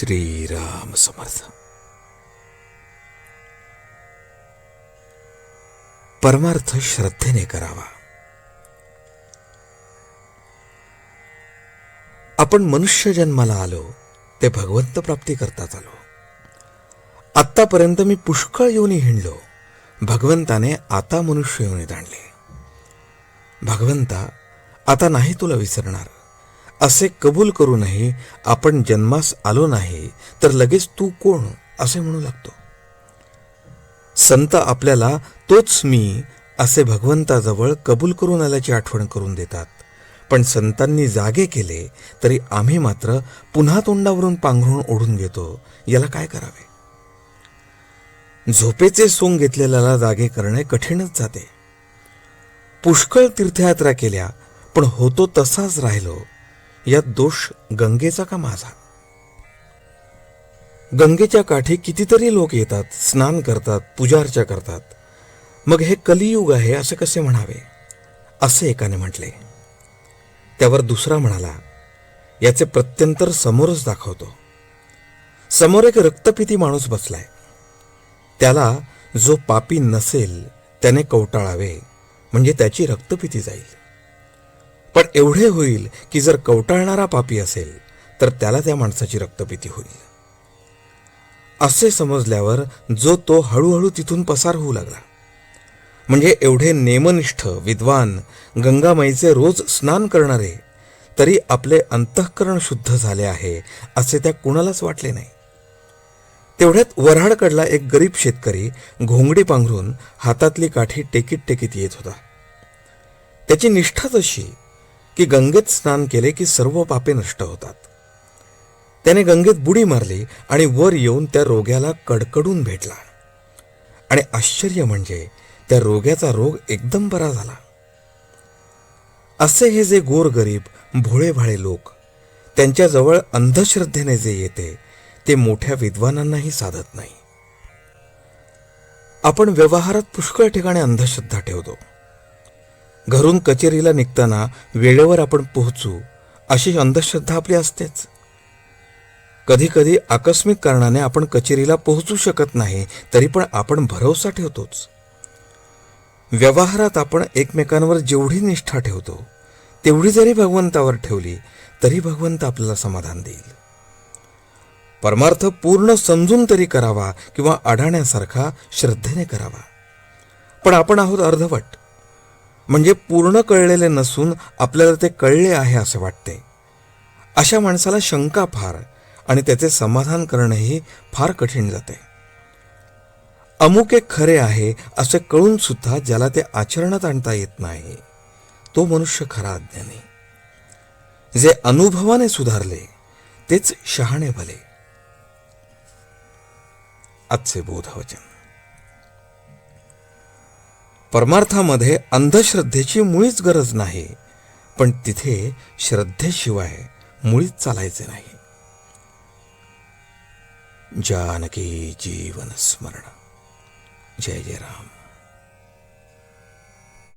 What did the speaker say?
श्रीराम समर्थ। परमार्थ श्रद्धेने करावा। आपण मनुष्य जन्माला आलो ते भगवंत प्राप्ती करताच आलो. आत्तापर्यंत मी पुष्कळ येऊन हिंडलो भगवंताने आता मनुष्य येऊन आणले भगवंता आता नाही तुला विसरणार. असे कबूल करूनही आपण जन्मास आलो नाही तर लगेच तू कोण? असे म्हणू लागतो. संत आपल्याला तोच मी असे भगवंताजवळ कबूल करून आल्याची आठवण करून देतात. पण संतांनी जागे केले तरी आम्ही मात्र पुन्हा तोंडावरून पांघरून ओढून घेतो. याला काय करावे? झोपेचे सोंग घेतलेल्याला जागे करणे कठीणच जाते. पुष्कळ तीर्थयात्रा केल्या पण होतो तसाच राहिलो. यात दोष गंगेचा का माझा? गंगेच्या काठी कितीतरी लोक येतात स्नान करतात पूजार्चा करतात. मग हे कलियुग आहे असे कसे म्हणावे? असे एकाने म्हटले. त्यावर दुसरा म्हणाला याचे प्रत्यंतर समोरच दाखवतो. समोर एक रक्तपिती माणूस बसलाय. त्याला जो पापी नसेल त्याने कवटाळावे म्हणजे त्याची रक्तपिती जाईल. पण एवढे होईल की जर कवटाळणारा पापी असेल तर त्याला त्या माणसाची रक्तपिती होईल. असे समजल्यावर जो तो हळूहळू तिथून पसार होऊ लागला. म्हणजे एवढे नेमनिष्ठ विद्वान गंगामाईचे रोज स्नान करणारे तरी आपले अंतःकरण शुद्ध झाले आहे असे त्या कुणालाच वाटले नाही. तेवढ्यात वऱ्हाडकडला एक गरीब शेतकरी घोंगडी पांघरून हातातली काठी टेकीत टेकीत येत होता. त्याची निष्ठा तशी की गंगेत स्नान केले की सर्व पापे नष्ट होतात. त्याने गंगेत बुडी मारली आणि वर येऊन त्या रोग्याला कडकडून भेटला. आणि आश्चर्य म्हणजे त्या रोग्याचा रोग एकदम बरा झाला. असे हे जे गोरगरीब भोळेभाळे लोक त्यांच्याजवळ अंधश्रद्धेने जे येते ते मोठ्या विद्वानांनाही साधत नाही. आपण व्यवहारात पुष्कळ ठिकाणी अंधश्रद्धा ठेवतो. घरून कचेरीला निघताना वेळेवर आपण पोहोचू अशी अंधश्रद्धा आपली असतेच. कधी कधी आकस्मिक कारणाने आपण कचेरीला पोहोचू शकत नाही तरी पण आपण भरोसा ठेवतोच. व्यवहारात आपण एकमेकांवर जेवढी निष्ठा ठेवतो तेवढी जरी भगवंतावर ठेवली तरी भगवंत आपल्याला समाधान देईल. परमार्थ पूर्ण समजून तरी करावा किंवा आढळण्यासारखा श्रद्धेने करावा. पण आपण आहोत अर्धवट. म्हणजे पूर्ण कळलेले नसून आपल्याला ते कळले आहे असे वाटते. अशा माणसाला शंका फार आणि त्याचे समाधान करणंही फार कठीण जाते. अमुक एक खरे आहे असे कळून सुद्धा ज्याला ते आचरणात आणता येत नाही. तो मनुष्य खरा अज्ञानी. जे अनुभवाने सुधारले तेच शहाणे भले. आजचे बोधवचन परमार्थामध्ये अंधश्रद्धेची मुळीच गरज नाही. पण तिथे श्रद्धेशिवाय मुळीच चालायचे नाही. जानकी जीवन स्मरण. जय जय राम.